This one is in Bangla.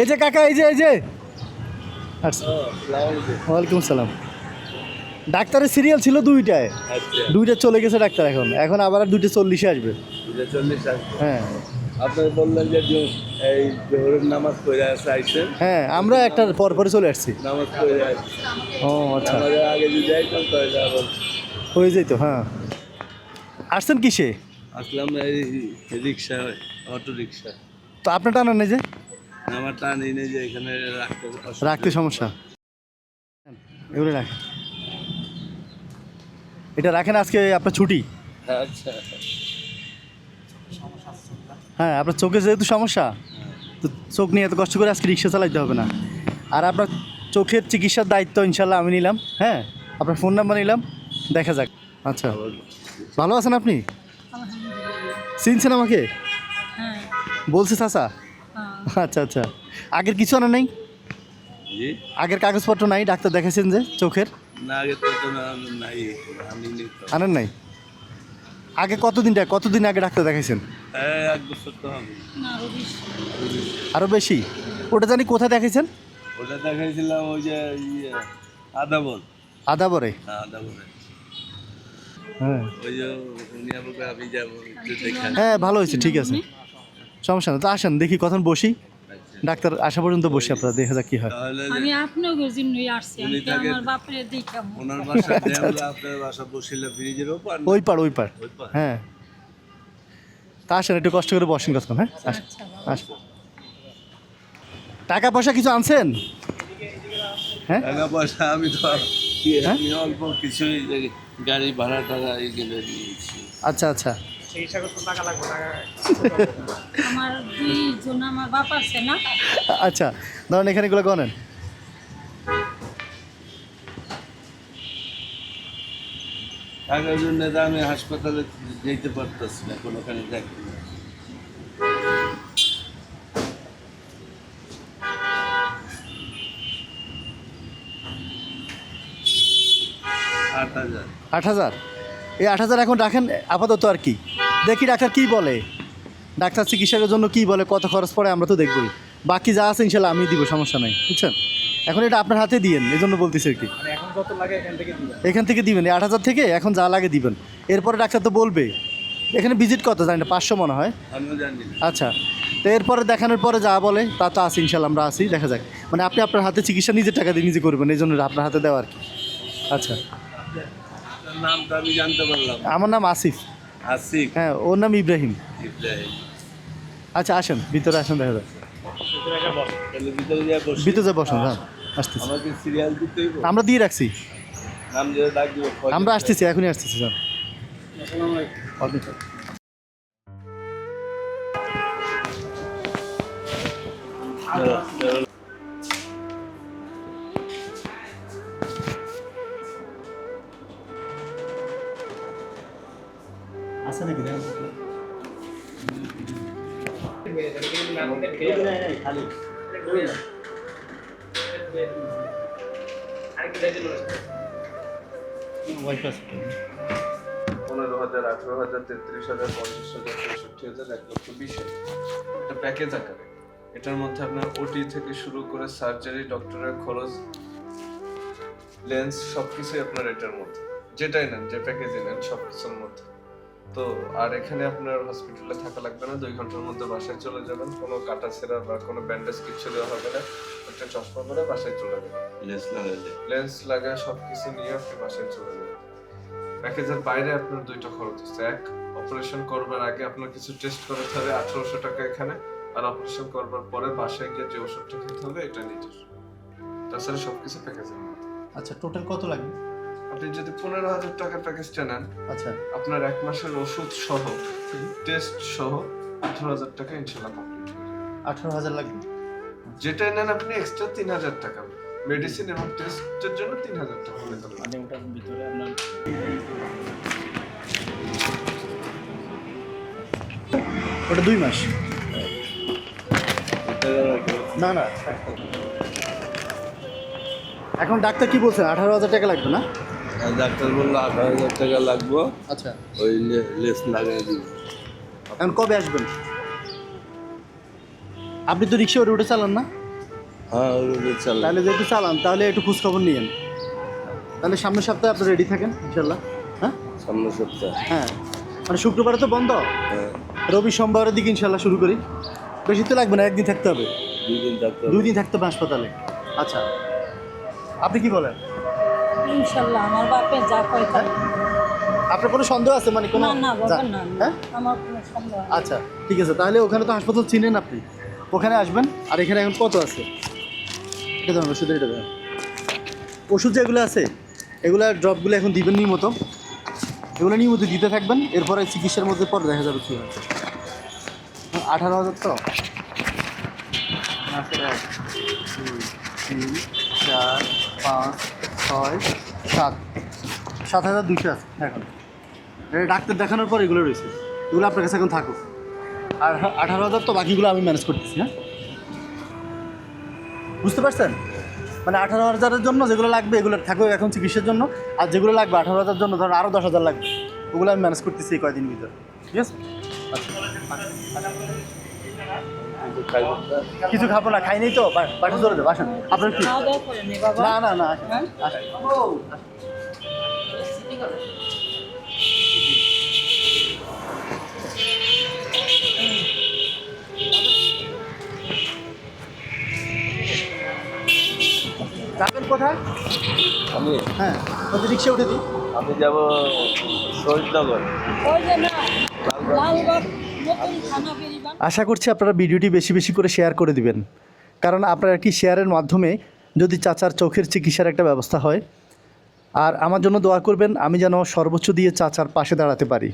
এই যে কাকা এই যে এই যে। আচ্ছা। ওয়ালাইকুম সালাম। ডাক্তারের সিরিয়াল ছিল দুইটায়। আচ্ছা। দুইটা চলে গেছে ডাক্তার এখন। এখন আবার আর দুইটা চল্লিশে আসবে। হ্যাঁ। বললেন যে যে এই জোহরের নামাজ পড়ে আসে আইসেন হ্যাঁ আমরা একটা পর পরে চলে আসছি। নামাজ পড়ে আসছে ও আচ্ছা। আমাদের আগে যদি যাইতাম তাহলে আবার হয়ে যেত হ্যাঁ। আসছেন কিসে? আসলাম এই রিক্সা অটো রিক্সা। তো আপনার টানা নেই যে? আমার টানি নেই যে এখানে রাখতে রাখতে সমস্যা? এগুলো রাখেন এটা রাখেন আজকে আপনার ছুটি। আচ্ছা। হ্যাঁ আপনার চোখে যেহেতু সমস্যা তো চোখ নিয়ে এত কষ্ট করে আজকে রিক্সা চালাইতে হবে না। আর আপনার চোখের চিকিৎসার দায়িত্ব ইনশাল্লাহ আমি নিলাম হ্যাঁ? আপনার ফোন নাম্বার নিলাম দেখা যাক। আচ্ছা। ভালো আছেন আপনি? চিনছেন আমাকে? হ্যাঁ। বলছে চাচা আচ্ছা আচ্ছা। আগের কিছু আনা নেই? জি। আগের কাগজপত্র নাই? ডাক্তার দেখাইছেন যে চোখের? না আগে তো তো নাই। আমি নি তো। আনেন নাই? আগে কতদিন ডা- কতদিন আগে ডাক্তার দেখাইছেন? এক বছর তো হবে। আরও বেশি। আরও বেশি? ওটা জানি কোথায় দেখাইছেন? ওটা দেখাইছিলাম ওই যে ইয়ে আদাবর আদাবরে হ্যাঁ আদাবরে হ্যাঁ। ওই যে উনি আমাকে আমি যাব একটু দেখা হ্যাঁ ভালো হয়েছে ঠিক আছে। সমস্যা না। তো আসেন দেখি কখন বসি। আচ্ছা। ডাক্তার আসা পর্যন্ত বসি আপনারা দেখা যাক কী হয়। আমি আপনাকে জন্যই আসছি। আমি তো আমার বাপরে দেখাম ওনার বাসা আমরা আপনার বাসা বসিলে ফ্রিজের ওপর ওই পার ওই পার। হ্যাঁ। তা আসেন একটু কষ্ট করে বসেন কতক্ষণ হ্যাঁ? আসেন আচ্ছা আসেন। টাকা পয়সা কিছু আনছেন? হ্যাঁ? টাকা পয়সা আমি তো হ্যাঁ? আমি অল্প কিছুই গাড়ি ভাড়া টাকা এগুলো দিয়েছি আচ্ছা। আচ্ছা আমার দুইজন আমার বাপ আছে না? আচ্ছা ধরেন এখানে এগুলো গনেন টাকার জন্য আমি হাসপাতালে যেতে পারতেছি না কোনোখানে দেখি না। আট হাজার। আট হাজার? এই আট হাজার এখন রাখেন আপাতত আর কি? দেখি ডাক্তার কি বলে। ডাক্তার চিকিৎসার জন্য কি বলে কত খরচ পড়ে আমরা তো দেখবই। বাকি যা আছে ইনশাল্লাহ আমি দিব সমস্যা নাই বুঝছেন? এখন এটা আপনার হাতে দিয়েন এই জন্য বলতেছি আর কি। এখান থেকে দিবেন। আট হাজার থেকে এখন যা লাগে দিবেন। এরপরে ডাক্তার তো বলবে এখানে ভিজিট কত জানি না পাঁচশো মনে হয়। আচ্ছা তো এরপরে দেখানোর পরে যা বলে তা তো আসি ইনশাল্লাহ আমরা আসি দেখা যাক। মানে আপনি আপনার হাতে চিকিৎসা নিজের টাকা দিয়ে নিজে করবেন এই জন্য আপনার হাতে দেওয়া আর কি। আচ্ছা। আমার নাম আসিফ। হ্যাঁ ওর নাম ইব্রাহিম। ইব্রাহিম। আচ্ছা আসেন ভিতরে আসেন দেখা যাক। ভিতরে যা বসুন হ্যাঁ। আসতেছি। সিরিয়াল আমরা দিয়ে রাখছি। আমরা আসতেছি এখনই আসতেছি স্যার আছে পনেরো হাজার আঠারো হাজার তেত্রিশ হাজার পঞ্চাশ হাজার পঁয়ষট্টি হাজার এক লক্ষ বিশ এটা প্যাকেজ আকারে এটার মধ্যে আপনার ওটি থেকে শুরু করে সার্জারি ডক্টরের খরচ লেন্স সব কিছুই আপনার এটার মধ্যে যেটাই নেন যে প্যাকেজই নেন সব কিছুর মধ্যে তো আর এখানে আপনার হসপিটালে থাকা লাগবে না দুই ঘণ্টার মধ্যে বাসায় চলে যাবেন। কোনো কাটা ছেঁড়া বা কোনো ব্যান্ডেজ কিছু দেওয়া হবে না। একটা চশমা পরে বাসায় চলে যাবেন। লেন্স লাগাইলে লেন্স লাগায় সব কিছু নিয়ে আপনি বাসায় চলে যাবেন। প্যাকেজের বাইরে আপনার দুইটা খরচ আছে। এক অপারেশন করবার আগে আপনার কিছু টেস্ট করাতে হবে আঠারোশো টাকা এখানে। আর অপারেশন করবার পরে বাসায় গিয়ে যে ওষুধটা খেতে হবে এটা নিজের তাছাড়া সবকিছু প্যাকেজের মধ্যে। আচ্ছা টোটাল কত লাগবে? আপনি যদি পনেরো হাজার টাকার প্যাকেজটা নেন আচ্ছা। আপনার এক মাসের ওষুধ সহ টেস্ট সহ আঠারো হাজার টাকা ইনশাল্লাহ কমপ্লিট আঠারো হাজার লাগবে? যেটা নেন আপনি এক্সট্রা তিন হাজার টাকা। মেডিসিন এবং টেস্টের জন্য তিন হাজার টাকা। মানে ওটার ভিতরে আপনার ওটা দুই মাস। না না। এখন ডাক্তার কি বলছেন? আঠারো হাজার টাকা লাগবে না? ডাক্তার বলল আঠারো হাজার টাকা লাগবো। আচ্ছা। ওই লেস লাগাই দিব। এখন কবে আসবেন? আপনি তো রিক্সা রুটে চালান না? হ্যাঁ ওইভাবে চালাই। তাহলে যেহেতু চালান তাহলে একটু খোঁজখবর নিয়েন। তাহলে সামনের সপ্তাহে আপনি রেডি থাকেন ইনশাল্লাহ হ্যাঁ? সামনের সপ্তাহে। হ্যাঁ। মানে শুক্রবারে তো বন্ধ? হ্যাঁ। রবি সোমবারের দিকে ইনশাল্লাহ শুরু করি। বেশি তো লাগবে না একদিন থাকতে হবে। দুই দিন থাকতে দুই দিন থাকতে হবে হাসপাতালে। আচ্ছা। আপনি কি বলেন? ইনশাল্লাহ আমার বাপের যা কয় তাই। আপনার কোনো সন্দেহ আছে মানে কোনো না না বাবা না। হ্যাঁ? আমার কোনো সন্দেহ নেই। আচ্ছা ঠিক আছে তাহলে ওখানে তো হাসপাতাল চিনেন আপনি। ওখানে আসবেন আর এখানে এখন কত আছে? এটা ধরুন ওষুধের এটা ধরুন। ওষুধ যেগুলো আছে এগুলো ড্রপগুলো এখন দিবেন নিয়মত। এগুলো নিয়মিত দিতে থাকবেন এরপরে চিকিৎসার মধ্যে পরে দেখা যাবে কী হয় আঠারো হাজার তো? আচ্ছা, এক, দুই, তিন চার পাঁচ ছয়, সাত। সাত হাজার দুশো আছে এখন ডাক্তার দেখানোর পর এগুলো রয়েছে। এগুলো আপনার কাছে এখন থাকুক। আর আঠারো হাজার তো বাকিগুলো আমি ম্যানেজ করতেছি হ্যাঁ? বুঝতে পারছেন? মানে আঠারো হাজারের জন্য যেগুলো লাগবে, এগুলো থাকুক এখন চিকিৎসার জন্য। আর যেগুলো লাগবে আঠারো হাজার জন্য, ধরুন আরও দশ হাজার লাগবে। ওগুলো আমি ম্যানেজ করতেছি কয়দিন ভিতরে। ঠিক আছে? আচ্ছা। কিছু খাব না খাইনি তো বাসন ধরে যাব আসেন আপনার কি? খাওয়া দাওয়া করে নে বাবা। না না না আসেন? আসেন। যাবেন কোথায়? আমি হ্যাঁ ওদের রিক্সা উঠে দিই। আমি যাব শহীদনগর। ওই লালবাগ। আশা করছি আপনারা ভিডিওটি বেশি বেশি করে শেয়ার করে দিবেন। কারণ আপনারা একটি শেয়ারের মাধ্যমে যদি চাচার চোখের চিকিৎসার একটা ব্যবস্থা হয়, আর আমার জন্য দোয়া করবেন, আমি যেন সর্বোচ্চ দিয়ে চাচার পাশে দাঁড়াতে পারি।